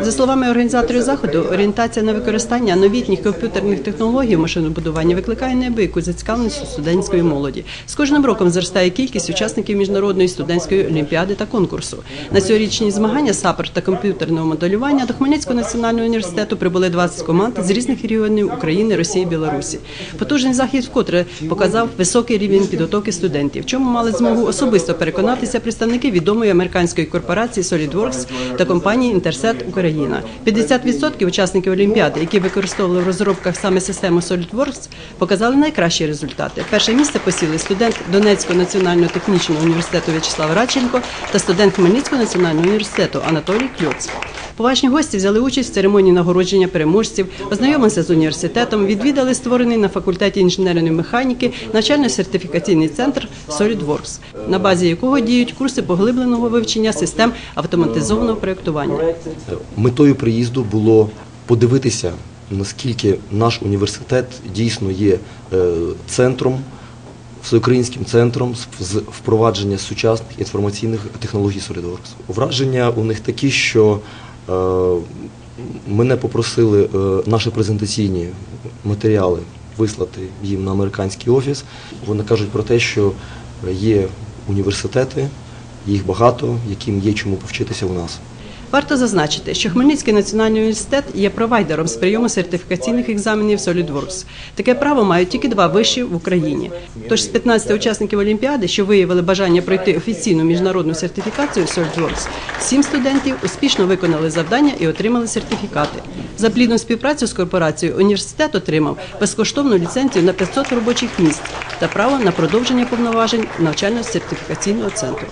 За словами організаторів заходу, орієнтація на використання новітніх комп'ютерних технологій у машинобудуванні викликає неабияку зацікавленість студентської молоді. З кожним роком зростає кількість учасників міжнародної студентської олімпіади та конкурсу. На цьогорічні змагання сапер та комп'ютерного моделювання до Хмельницького національного університету прибули 20 команд з різних регіонів України, Росії, Білорусі. Потужний захід вкотре показав високий рівень підготовки студентів, чому мали змогу особисто переконатися представники відомої американської корпорації SolidWorks та компанії Інтерсет Україна. 50% учасників Олімпіади, які використовували в розробках саме систему SolidWorks, показали найкращі результати. Перше місце посіли студент Донецького національного технічного університету В'ячеслав Радченко та студент Хмельницького національного університету Анатолій Кльоц. Поважні гості взяли участь в церемонії нагородження переможців, ознайомилися з університетом, відвідали створений на факультеті інженерної механіки навчально-сертифікаційний центр SolidWorks, на базі якого діють курси поглибленого вивчення систем автоматизованого проєктування. Метою приїзду було подивитися, наскільки наш університет дійсно є е, центром, всеукраїнським центром з- впровадження сучасних інформаційних технологій SolidWorks. Враження у них такі, що мене попросили е, наші презентаційні матеріали вислати їм на американський офіс. Вони кажуть про те, що є університети, їх багато, яким є чому повчитися у нас. Варто зазначити, що Хмельницький національний університет є провайдером з прийому сертифікаційних екзаменів SolidWorks. Таке право мають тільки два виші в Україні. Тож з 15 учасників Олімпіади, що виявили бажання пройти офіційну міжнародну сертифікацію SolidWorks, сім студентів успішно виконали завдання і отримали сертифікати. За плідну співпрацю з корпорацією університет отримав безкоштовну ліцензію на 500 робочих місць та право на продовження повноважень навчально-сертифікаційного центру.